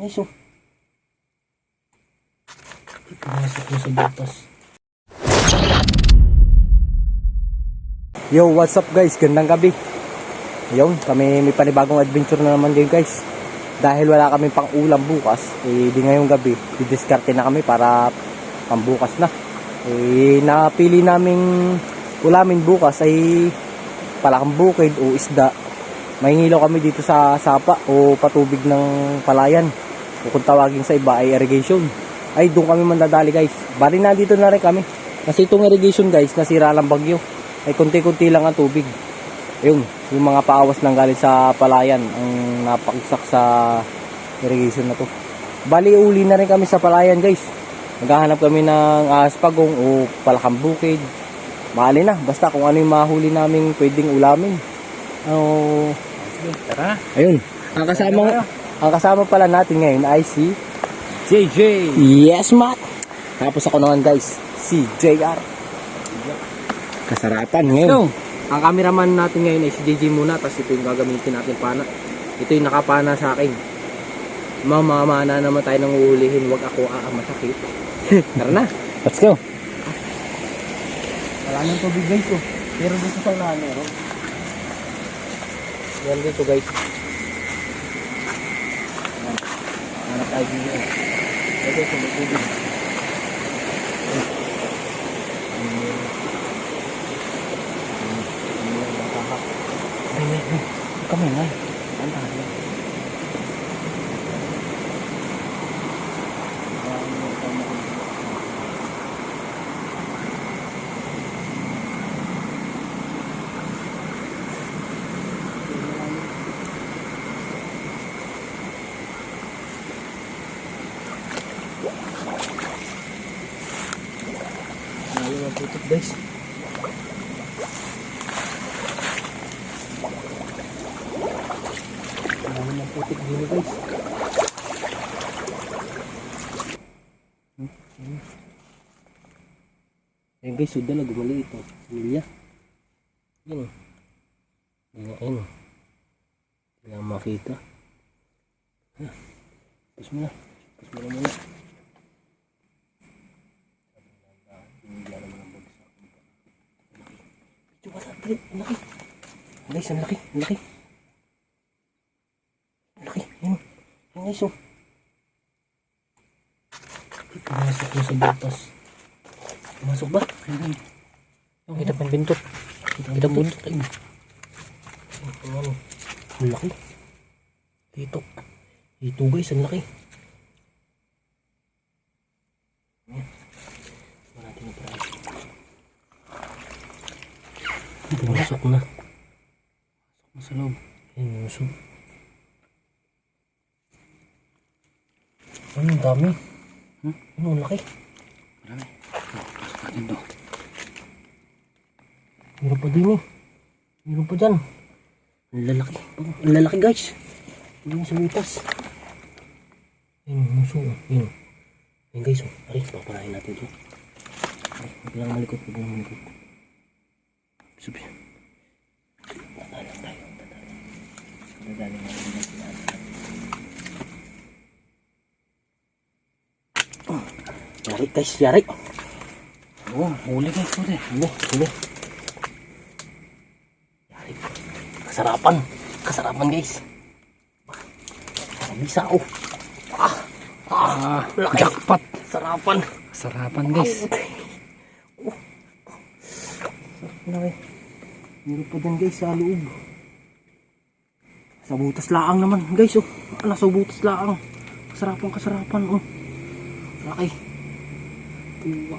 guys, oh. Pumasok butas. Yo, what's up guys? Gandang gabi. Yun, kami may panibagong adventure na naman ngayon guys. Dahil wala kami pang ulam bukas, eh di ngayong gabi, didiskarte na kami para pambukas na. Eh, napili naming ulamin bukas ay palakang bukid o isda. Mahingilaw kami dito sa sapa o patubig ng palayan. O kung tawagin sa iba ay irrigation. Ay doon kami mandadali guys. Bali nandito na rin kami. Kasi itong irrigation guys, nasira lang bagyo. Ay konti-konti lang ang tubig. Ayun, yung mga paawas ng galing sa palayan ang napaksak sa irrigation na to. Bali uli na rin kami sa palayan guys. Naghahanap kami ng aspagong o palakang bukid. Mali na, basta kung ano yung mahuli namin pwedeng ulamin. Ano, Sige, tara. ayun. Ang kasama, ang kasama pala natin ngayon ay si JJ. Yes, Matt. Tapos ako naman guys, si JR. Kasarapan ngayon. go. Ang cameraman natin ngayon ay si JJ muna, tapos ito yung gagamitin natin pana. Ito yung nakapana sa akin. Mamamana naman tayo nang uulihin, wag ako ah, masakit. Tara na. Let's go. Wala nang tubig guys oh. Pero dito sa unahan meron. Yan dito guys. Yan. Hanap tayo dito. Ito sa may tubig. Yan. Yan, meron. Yan. Yan, meron. Baka. Ay, ay, ay. Kami nga. Ang tayo. Lalo ng putik guys. Lalo ng putik dito guys. Hmm. Ayan guys, suda na gumali ito. Milya. Yan o. Yan ayun o. Hindi lang makita. Ah, Pas mo na. Pas mo na muna. Medyo wala tayo. Ang laki. Guys, ang laki. Ang laki. Ang laki. Yan. Yan guys, oh. Pumasok na sa butas. Pumasok ba? Ayun. Ang kita pang bintot. Kita pang bintot. Ang laki. Dito. Dito guys, ang laki. Ayan. Wala natin na parang. Pumasok na. Pumasok na sa loob. Ayun, usog. Ano, dami. Hmm? Ano, laki. Marami. Pasok natin to. Meron pa din eh. Meron pa dyan. Ang lalaki. Ang lalaki guys. Ayun sa mitas. Ayun, muso. Ayun. Ayun guys. oh. Aray, papanahin natin ito. Ay, huwag lang malikot. Huwag lang malikot. Sabi. Natin na sinabi. Oh, Yari guys, yari. Oh, huli guys, huli. Huli, huli. Yari. Kasarapan. Kasarapan guys. Bisa oh. Ah. Ah. Laki. Jackpot. Sarapan. Sarapan guys. Oh. Laki. Meron pa dyan guys sa loob. Sa butas laang naman guys oh. Ala sa butas laang. Kasarapan, kasarapan oh. Laki. Tuwa.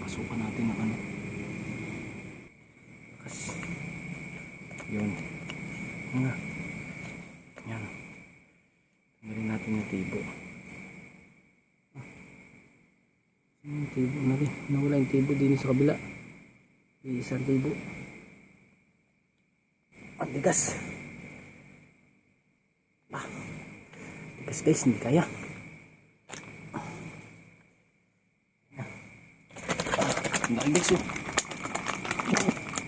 Pasukan natin ang ano. Kas. Yun. Nga. Yan. Tanggalin natin yung tibo. Ah. Yung tibo na rin. Nawala yung tibo din sa kabila. Yung isang tibo. Ang tigas. Ah. Tigas guys, hindi kaya. Ang laki guys oh.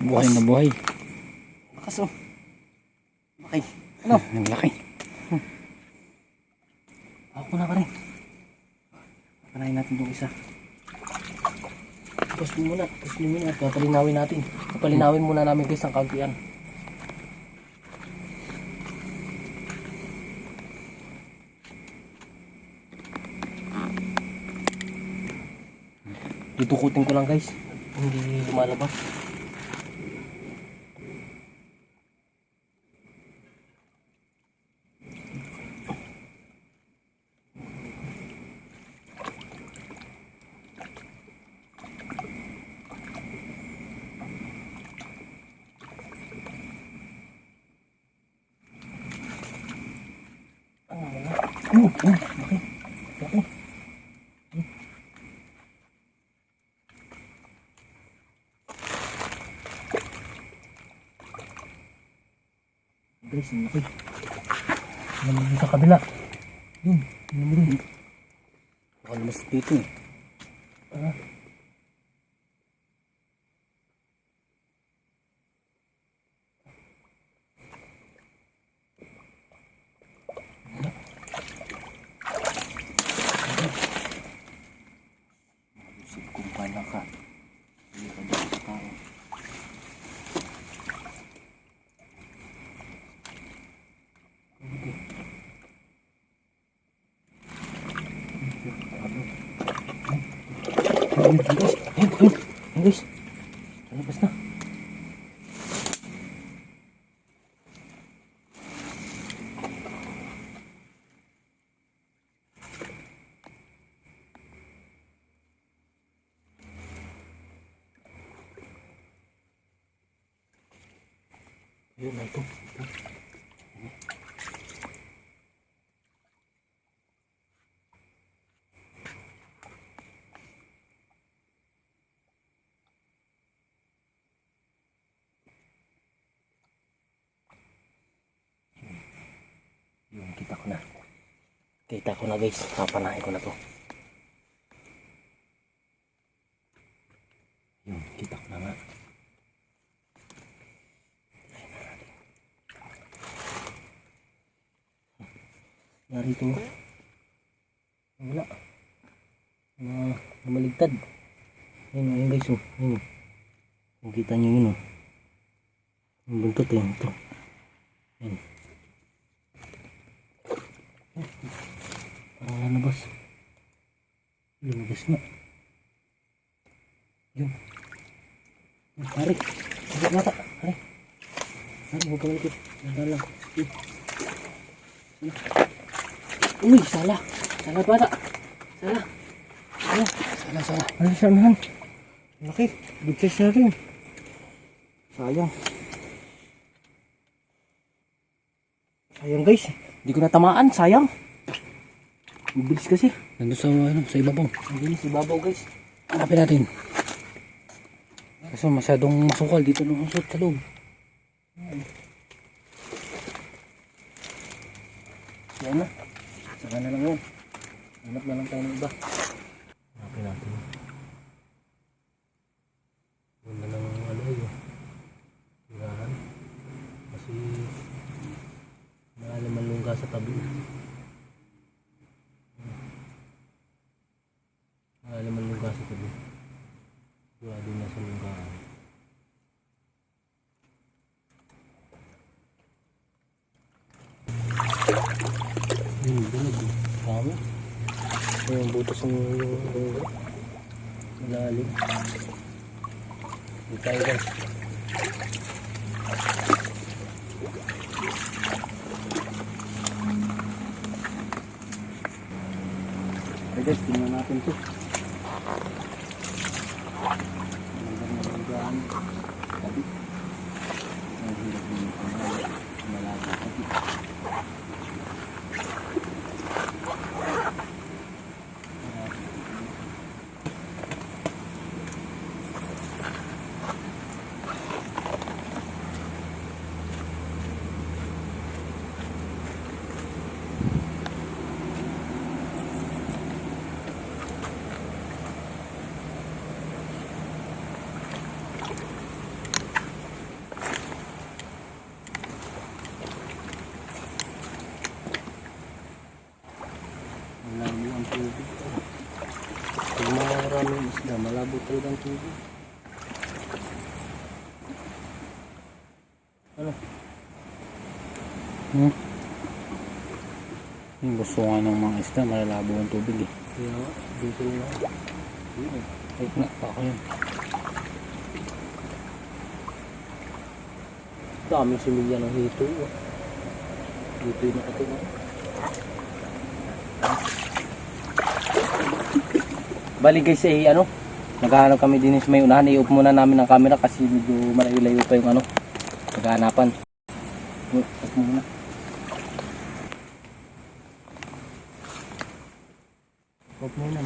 Buhay na buhay. Lakas oh. Ano? Ang laki. Ako na ka rin. Panayin natin itong isa. Tapos muna. Tapos muna. Papalinawin natin. Papalinawin muna namin guys ang kagian. Tutukutin ko lang guys. Hindi lumalabas. Oh, oh, okay. Okay. Guys, ang laki. Naman sa kabila. Yun, yun mo rin. Baka lumas dito eh. Ah. Isip kong pala ka. Hindi ka dito sa tao. Ayun, ayun, guys. Ayun, ayun. Ayun, guys. Lalabas na. Ayun na ito. Yun, kita ko na. Kita ko na guys. Papanahin ko na to. Yun, kita ko na nga. Narito. Wala. Na, namaligtad. Ayun, ayun guys. Oh. Ayun. oh. Kung kita nyo yun. Oh. Yung buntot eh. Ito. Ayun. Parang lalabas. Lumabas na. Yun. Yun, Pare. Mata. Pare. Pare, huwag ka malikit. Nandang lang. Yun. Uy, sala. Sala bata. Sala. Sala. Sala, sala. Ano siya naman? Laki. Big size na rin. Sayang. Sayang guys. Hindi ko natamaan. Sayang. Ang bilis kasi. Nandun sa, ano, sa ibabaw. Ang bilis ibabaw guys. Hanapin natin. Kaso masyadong masukal dito nung usot sa loob. Yan na. Saka na lang yan. Hanap na lang tayo ng iba. Hanapin natin. Yun na lang ano yun. Tirahan. Kasi maalam ang lungga sa tabi. Maalam ang lungga sa tabi. Sigurado na sa lunggaan. Yung bulag eh. Dami. Butas ng. Malalim. Hindi tayo guys. Okay guys, tingnan natin to. Talaga ang tubig. Ano? Hmm? Yung gusto nga ng mga isda, malalabo ang tubig eh. Kaya nga, dito na. Ay, na, ako yun. Daming similya ng hito. oh. Dito yung nakatunga. Bali guys eh ano, naghahanap kami din sa may unahan. I-off muna namin ang camera kasi medyo malayo-layo pa yung ano, naghahanapan. Off muna. Off muna.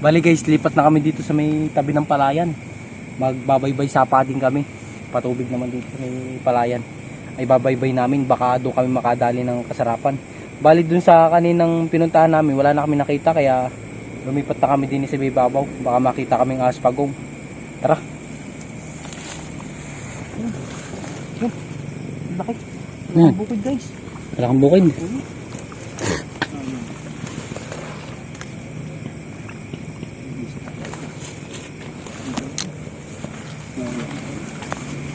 Bali guys, lipat na kami dito sa may tabi ng palayan. Magbabaybay sapa din kami. Patubig naman dito sa may palayan. Ay babaybay namin, baka doon kami makadali ng kasarapan. Bali dun sa kaninang pinuntahan namin, wala na kami nakita kaya lumipat na kami din sa Bibabaw. Baka makita kaming aspagong. Tara. Yun. Yun. Laki. Hmm. Bukid guys. Wala kang bukid.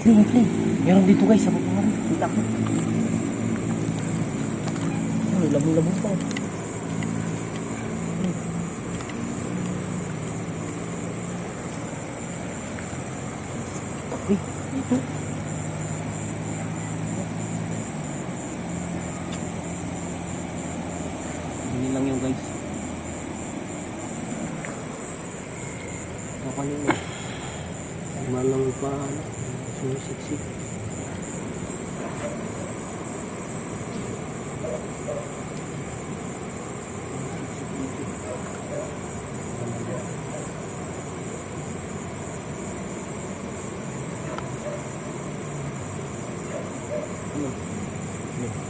Clean, clean. Meron dito guys, sa baba. Kita ko. Ay, labong-labong pa. Hindi lang yung guys. Ako yun. Malang pa, ano.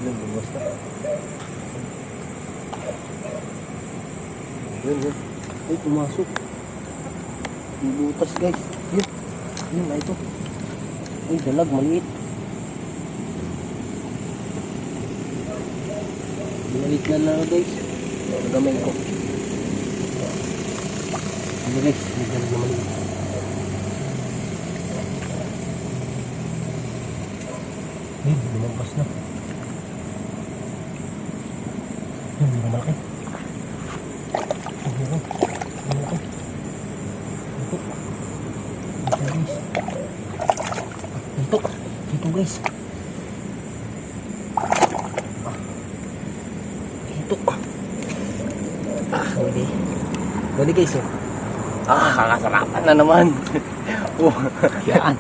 Yun, bumas na. Yun, yun. Ay, pumasok. May butas guys. Yun. Yun na ito. Ay, dalag, maliit. Maliit na lang guys. Nagamay ko. Ano guys, may dalag na maliit. Ay, lumampas na. Yun, hindi na malaki. Ay, meron. Meron. Ito. Ito guys. Ito. Ito guys. Ah. Ito. Ah, huli. Huli guys oh. Ah, kakasarapan na naman. oh. Yan.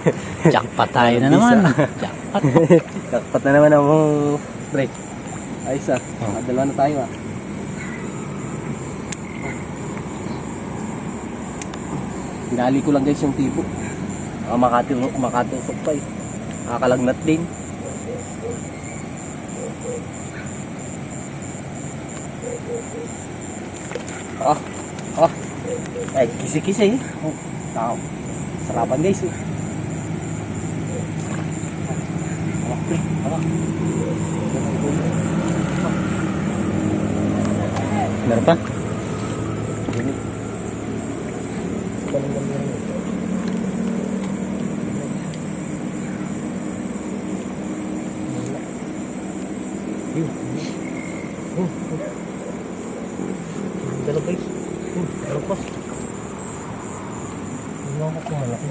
Jackpot tayo na naman. Jackpot. Kakpat na naman ang break. Ayos ah. Oh. Ah, Dalawa na tayo ah. Hinali ko lang guys yung tipo. Ah, makatusok, makatusok pa eh. Nakakalagnat din. Ah. Ay, kisi-kisi eh. Oh, tao. Sarapan guys eh. Alak, pre. Alak. Meron pa? Yun. Oh, oh. Dalawa guys. Hmm, dalawa pa. Hindi ako kung malaki.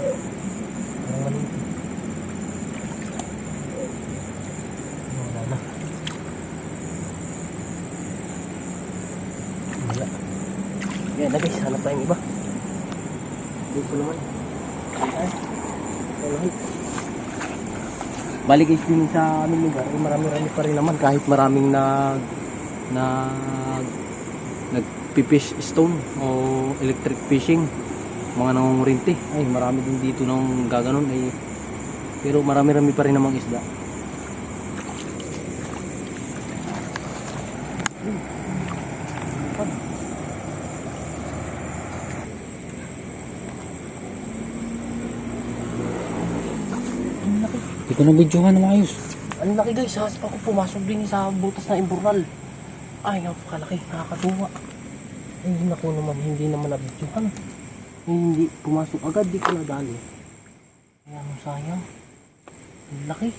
Ang maliit. Wala na. Wala. Yan na guys, hanap tayong iba. Dito naman. Ayan. Wala. Bali guys din sa aming lugar, eh, marami-rami pa rin naman. Kahit maraming nag nag nagpipish stone o electric fishing. Mga nangungurinti ay marami din dito nang gaganon. Ay pero marami-rami pa rin namang isda Hindi ko na videohan ng ayos. ang laki guys ha pa ko pumasok din sa butas na imbornal ay napakalaki nakakatuwa Ay, naku naman, hindi naman nabidyohan. Eh, hindi pumasok agad, di ko nadali. Ay, ano sayang. Ang laki.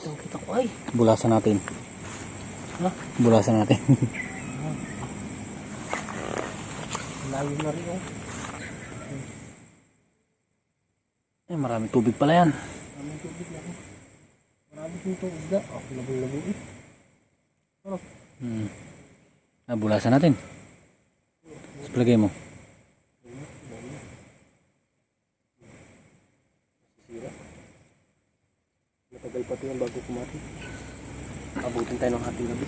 Itong kita ko ay. Bulasan natin. Ha? Bulasan natin. Layo na rin oh. Ay, maraming tubig pala yan. Maraming tubig na rin. Marami dito isda. Oh, labo-labo eh. Ano? Hmm. Ah, bulasan natin. Tapos palagay mo. Matagal pa ito yan bago kumati. Abutin tayo ng hating gabi.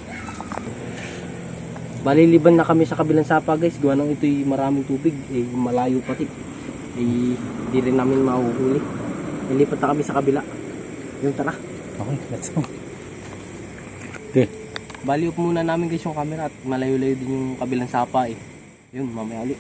Baliliban na kami sa kabilang sapa guys. Gawa nang ito'y maraming tubig. Eh, malayo pati. Eh, di rin namin mahuhuli. Nilipat na kami sa kabila. Yung tara. Okay, let's go. Okay. Bali up muna namin guys yung camera at malayo-layo din yung kabilang sapa eh. Yun, mamaya ulit.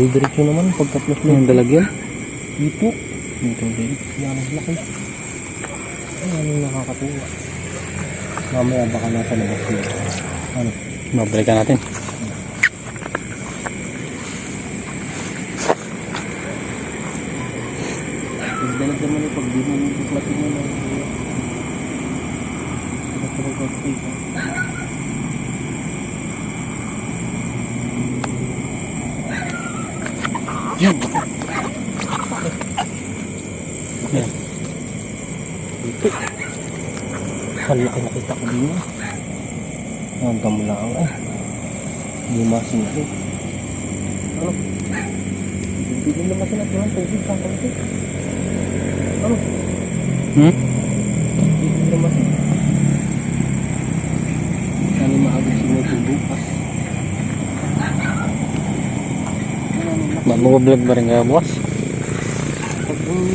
Diri-diretso naman pagkaplos Ano yung dalag yun? Dito. Yung tubig. Yan ang laki. Ay, ano yung nakakatuwa. Mamaya baka nasa labas yun. Ano? Babalikan natin. Pagdalag naman yung pag di mo yung buklatin mo lang. Pagdalag Yan. Yan. Dito. Ang laki nakita ko din yan. Hanggang mo lang ay. Rin. Ano? Bibigyan naman sila ng tubig sa kanto. Ano? Hmm? Bibigyan naman sila. Ano maagad sinutul bukas. Mag-vlog ba rin kaya bukas? Pag, um,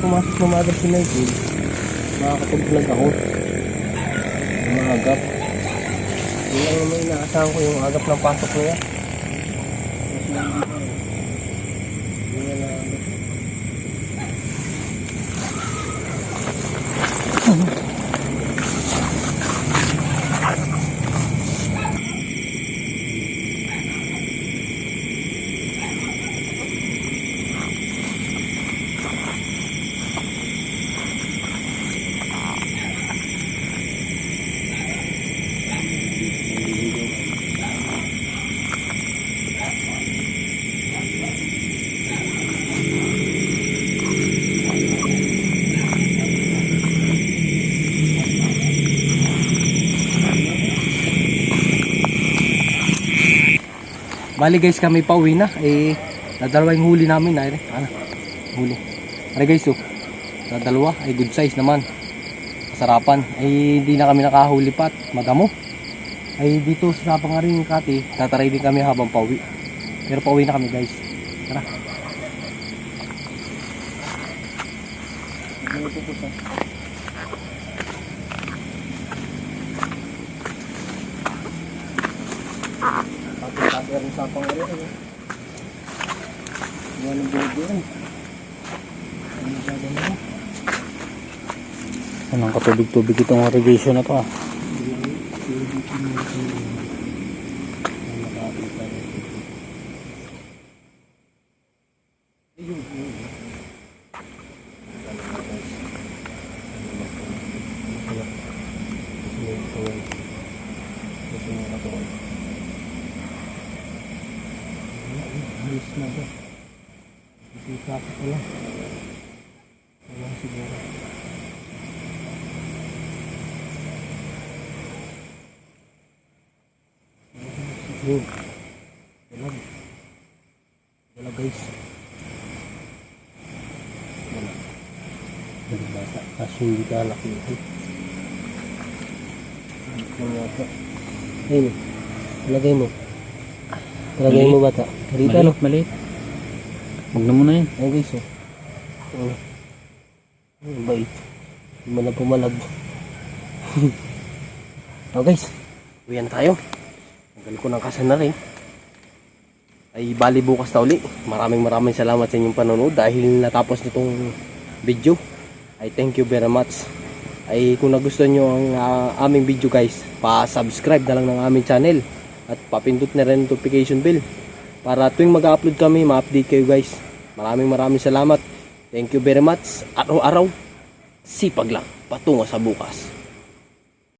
pumasok na maagad si Michael, makakapag-vlog ako. Umaagap. Yun lang naman inaasahan ko yung agap ng pasok niya. Bali guys, kami pa uwi na. Eh, nadalawa yung huli namin. Ay, ano? Huli. Ay guys, oh. Nadalawa. Ay good size naman. Sarapan. Ay, hindi na kami nakahuli pa at magamo. Ay, dito sa Sapang nga rin kati, tataray din kami habang pauwi. Pero pauwi na kami guys. Tara. Ano ito po sa? Pati-pati rin sa Sapang nga rin. eh. Walang bobo rin. Ano gagawin mo? Katubig-tubig itong irrigation na to ah. Ayos na ba? Isita ko pala. Wala siguro. Siguro. Wala. guys. Wala. Wala bata. Kaso hindi ka laki? Ayun. Lagay mo. Lagay mo bata. Dito ano? Maliit, maliit. Huwag na muna yun. Ayun guys oh. Ang bait. Na pumalag. oh guys. Uwi na tayo. Tagal ko ng kasan na rin. ay bali bukas na uli. Maraming maraming salamat sa inyong panonood dahil natapos nitong video. Ay thank you very much. Ay kung nagustuhan nyo ang ah, aming video guys, pa-subscribe na lang ng aming channel at papindot na rin notification bell para tuwing mag-upload kami, ma-update kayo guys. Maraming maraming salamat. Thank you very much. Araw-araw, sipag lang, patungo sa bukas.